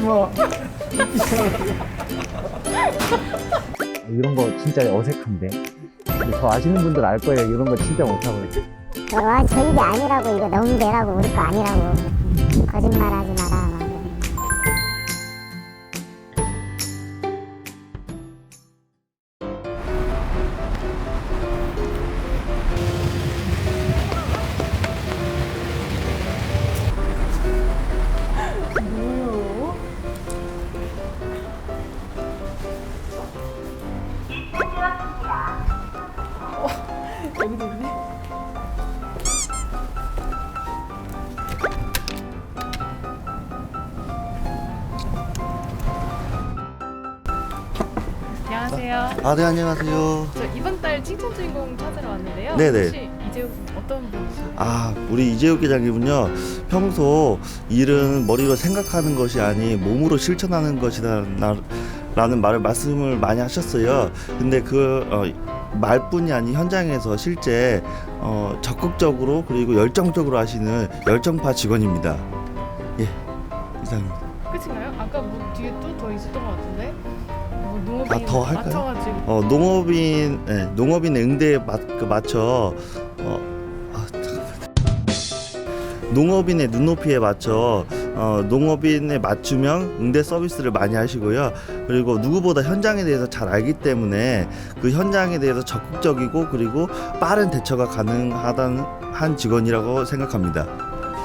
마. 이런 거 진짜 어색한데. 저 아시는 분들 알 거예요. 이런 거 진짜 못하거든요. 와 저희 게 아니라고 이거 너무 배라고 우리 거 아니라고 거짓말 하지 마라 막. 아, 네, 안녕하세요. 저 이번 달 칭찬 주인공 찾으러 왔는데요. 네네. 혹시 이재욱 어떤 분이세요? 아, 우리 이재욱 기장님은요, 평소 일은 머리로 생각하는 것이 아닌 몸으로 실천하는 것이다, 나- 라는 말을 말씀을 많이 하셨어요. 근데 그, 어, 말뿐이 아닌 현장에서 실제 어, 적극적으로 그리고 열정적으로 하시는 열정파 직원입니다. 예, 이상입니다. 끝인가요? 아, 더 할까요? 맞춰가지고. 어, 농업인, 예, 농업인 응대에 맞, 그 맞춰, 어, 아, 잠깐만. 농업인의 눈높이에 맞춰, 어, 농업인에 맞추면 응대 서비스를 많이 하시고요. 그리고 누구보다 현장에 대해서 잘 알기 때문에 그 현장에 대해서 적극적이고 그리고 빠른 대처가 가능하다는 한 직원이라고 생각합니다.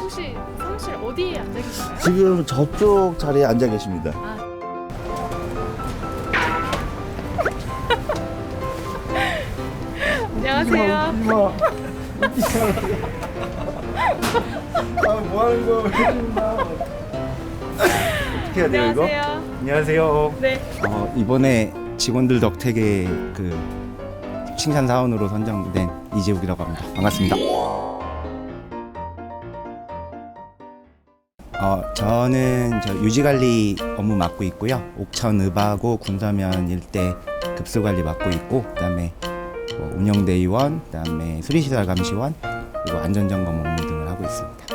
혹시 사무실 어디에 앉아 계신가요? 지금 저쪽 자리에 앉아 계십니다. 안녕하세요. 아, 뭐 하는 거야? 어떻게 해야 돼요, 이거? 안녕하세요. 안녕하세요. 네. 어, 이번에 직원들 덕택에 그 칭찬 사원으로 선정된 이재욱이라고 합니다. 반갑습니다. 어, 저는 저 유지관리 업무 맡고 있고요. 옥천 읍하고 군서면 일대 급수관리 맡고 있고, 그다음에 뭐 운영대의원, 그다음에 수리시설 감시원, 그리고 안전점검 업무 등을 하고 있습니다.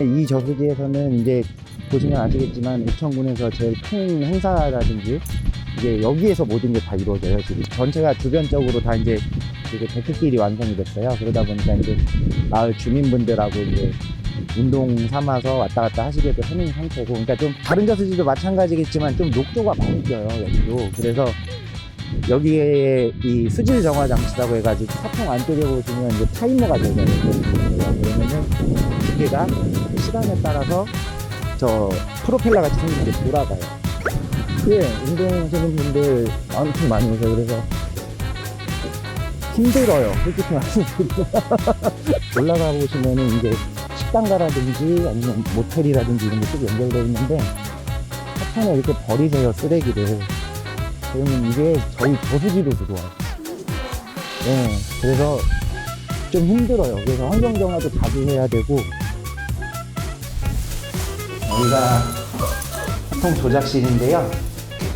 이 저수지에서는 이제 보시면 아시겠지만 옥천군에서 제일 큰 행사라든지 이제 여기에서 모든 게 다 이루어져요. 지금 전체가 주변적으로 다 이제 이게 데크길이 완성이 됐어요. 그러다 보니까 이제 마을 주민분들하고 이제 운동 삼아서 왔다 갔다 하시게도 해놓은 상태고, 그러니까 좀 다른 저수지도 마찬가지겠지만 좀 녹조가 많이 껴요 여기도. 그래서 여기에 이 수질 정화 장치라고 해가지고 사통 안쪽에 보시면 이제 타이머가 들어가 있거든요. 그러면은 기계가 시간에 따라서 저 프로펠러 같이 생긴 게 돌아가요. 예, 운동하시는 분들 엄청 많이 오세요. 그래서 힘들어요. 솔직히 말씀드리면. 올라가 보시면은 이제 식당가라든지 아니면 모텔이라든지 이런 게 쭉 연결되어 있는데 하천에 이렇게 버리세요, 쓰레기를. 그러면 이게 저희 저수지로 들어와요. 예, 그래서 좀 힘들어요. 그래서 환경정화도 자주 해야 되고 여기가 통 조작실인데요.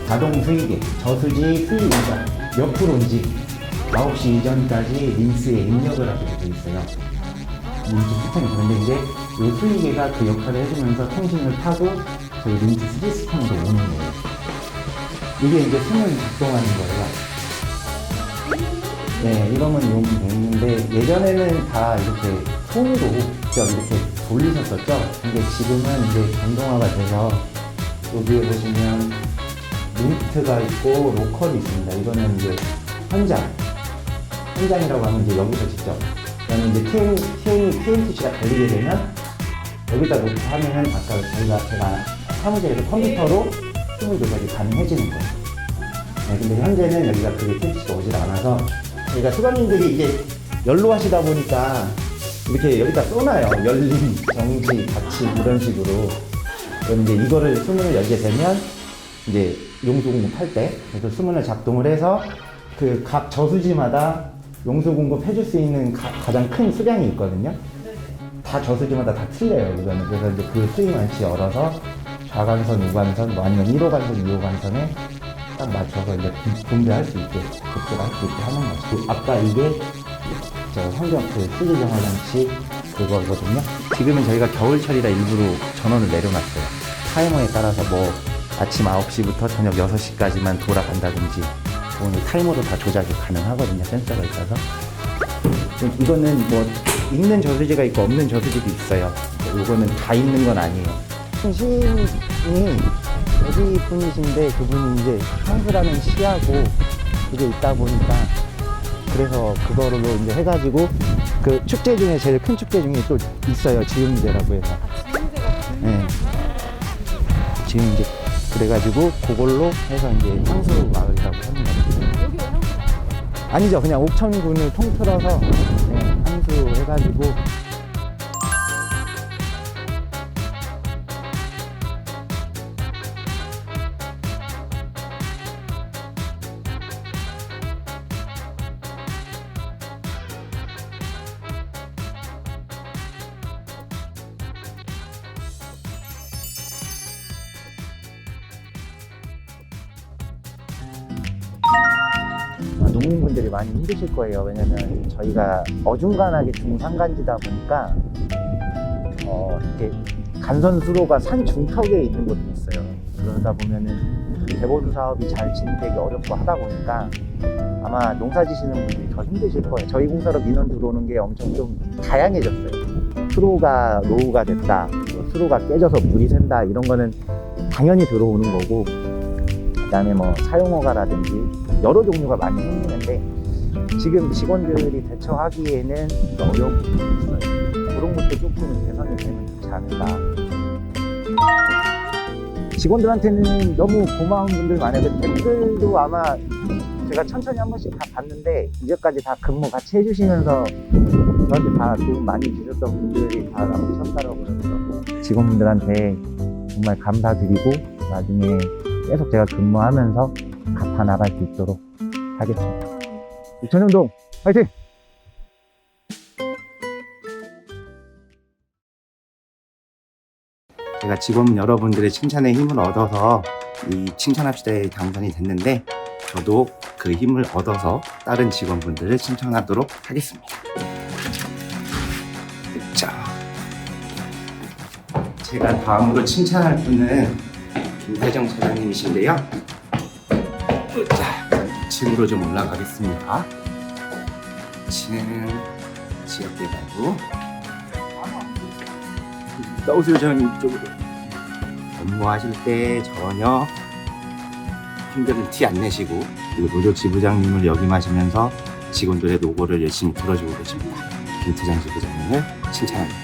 자동 수위계, 저수지 수위 인자 몇 프로인지 9시 이전까지 린스에 입력을 하게 돼 있어요. 린스 시스템이 그런데 이제 이 수위계가 그 역할을 해주면서 통신을 타고 저희 린스 수지 스판으로 오는 거예요. 이게 이제 숨을 작동하는 거예요. 네, 이러면 용이 되는데 예전에는 다 이렇게 손으로 직접 이렇게 돌리셨었죠. 근데 지금은 이제 전동화가 돼서 여기에 보시면 리프트가 있고 로컬이 있습니다. 이거는 이제 현장, 현장이라고 하면 이제 여기서 직접. 그다음에 이제 TN, TN, TNTC가 달리게 되면 여기다 놓고 하면은 아까 저희가 제가 사무실에서 컴퓨터로 숨을 조작이 가능해지는 거예요. 네, 근데 현재는 여기가 그게 TNTC가 오질 않아서 저희가 수감님들이 이제 연로 하시다 보니까 이렇게 여기다 써놔요. 열림, 정지, 같이 이런 식으로. 그럼 이제 이거를 수문을 열게 되면 이제 용수 공급할 때 그래서 수문을 작동을 해서 그 각 저수지마다 용수 공급해줄 수 있는 가, 가장 큰 수량이 있거든요. 다 저수지마다 다 틀려요. 이거는 그래서 이제 그 수위만치 열어서 4간선, 5간선, 뭐 아니면 1호 간선, 2호 간선에 딱 맞춰서 이제 분- 분배할 수 있게, 급제를 할수 있게 하는 거죠. 아까 이게 저 환경, 그 쓰레기 정화 장치 그거거든요. 지금은 저희가 겨울철이라 일부러 전원을 내려놨어요. 타이머에 따라서 뭐 아침 9시부터 저녁 6시까지만 돌아간다든지 오늘 타이머도 다 조작이 가능하거든요. 센서가 있어서. 좀 이거는 뭐 있는 저수지가 있고 없는 저수지도 있어요. 이거는 다 있는 건 아니에요. 시인이 어디 분이신데 그분이 이제 향수라는 시하고 그게 있다 보니까 그래서 그거로 이제 해가지고 그 축제 중에 제일 큰 축제 중에 또 있어요. 지음제라고 해서. 네. 지금 이제 그래가지고 그걸로 해서 이제 향수 마을이라고 합니다. 아니죠. 그냥 옥천군을 통틀어서 네, 향수 해가지고 어, 농민분들이 많이 힘드실 거예요. 왜냐면 저희가 어중간하게 중산간지다 보니까 어, 이렇게 간선 수로가 산 중턱에 있는 곳도 있어요. 그러다 보면은 재보수 사업이 잘 진행되기 어렵고 하다 보니까 아마 농사 지시는 분들이 더 힘드실 거예요. 저희 공사로 민원 들어오는 게 엄청 좀 다양해졌어요. 수로가 노후가 됐다, 뭐 수로가 깨져서 물이 샌다 이런 거는 당연히 들어오는 거고 그다음에 뭐 사용허가라든지 여러 종류가 많이 생기는데 지금 직원들이 대처하기에는 좀 어려운 부분이 있어요. 그런 것도 조금 개선이 되면 좋지 않을까. 직원들한테는 너무 고마운 분들. 그 댓글도 아마 제가 천천히 한 번씩 다 봤는데 이제까지 다 근무 같이 해주시면서 저한테 다 도움 많이 주셨던 분들이 다 남으셨다고 그러더라고요. 직원분들한테 정말 감사드리고 나중에 계속 제가 근무하면서 갚아 나갈 수 있도록 하겠습니다. 전영동 화이팅! 제가 직원 여러분들의 칭찬에 힘을 얻어서 이 칭찬합시다에 당선이 됐는데 저도 그 힘을 얻어서 다른 직원분들을 칭찬하도록 하겠습니다. 자, 제가 다음으로 칭찬할 분은 김태정 차장님이신데요. 자, 층으로 좀 올라가겠습니다. 층 지역개발부 나오세요, 저는 이쪽으로. 업무하실 때 전혀 힘든 티안 내시고 그리고 노조 지부장님을 역임하시면서 직원들의 노고를 열심히 들어주고 계십니다. 김태장 지부장님을 칭찬합니다.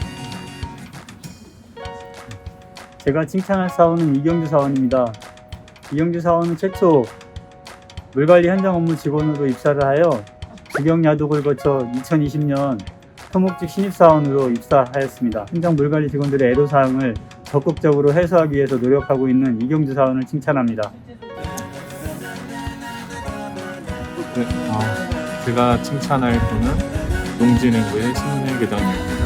제가 칭찬할 사원은 이경주 사원입니다. 이경주 사원은 최초 물관리 현장 업무 직원으로 입사를 하여 직영 야독을 거쳐 2020년 토목직 신입사원으로 입사하였습니다. 현장 물관리 직원들의 애로사항을 적극적으로 해소하기 위해서 노력하고 있는 이경주 사원을 칭찬합니다. 네, 어, 제가 칭찬할 분은 농진행구의 신문일 계장님입니다.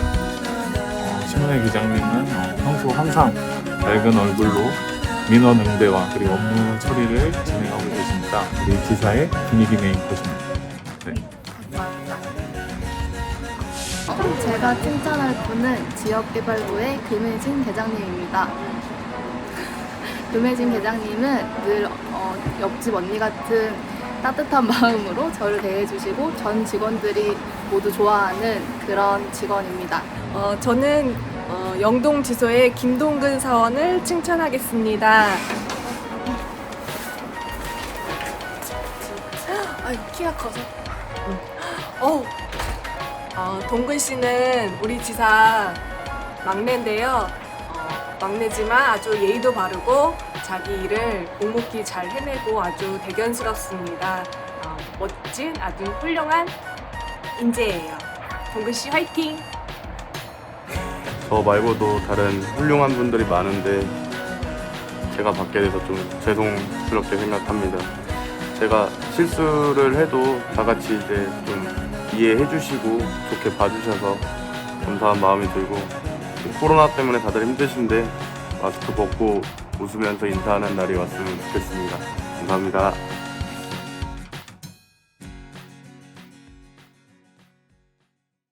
어, 신문일 계장님은 어, 평소 항상 밝은 얼굴로 민원 응대와 그리고 업무 처리를 진행하고 계십니다. 우리 기사의 분위기 메이커십니다. 네. 제가 칭찬할 분은 지역개발부의 금혜진 계장님입니다. 금혜진 계장님은 늘 어, 옆집 언니 같은 따뜻한 마음으로 저를 대해주시고 전 직원들이 모두 좋아하는 그런 직원입니다. 어, 저는 어, 영동 지소의 김동근 사원을 칭찬하겠습니다. 아유, 키가 커서. 어, 어, 동근 씨는 우리 지사 막내인데요. 어, 막내지만 아주 예의도 바르고 자기 일을 묵묵히 잘 해내고 아주 대견스럽습니다. 어, 멋진 아주 훌륭한 인재예요. 동근 씨 화이팅! 저 말고도 다른 훌륭한 분들이 많은데 제가 받게 돼서 좀 죄송스럽게 생각합니다. 제가 실수를 해도 다 같이 이제 좀 이해해 주시고 좋게 봐주셔서 감사한 마음이 들고 코로나 때문에 다들 힘드신데 마스크 벗고 웃으면서 인사하는 날이 왔으면 좋겠습니다. 감사합니다.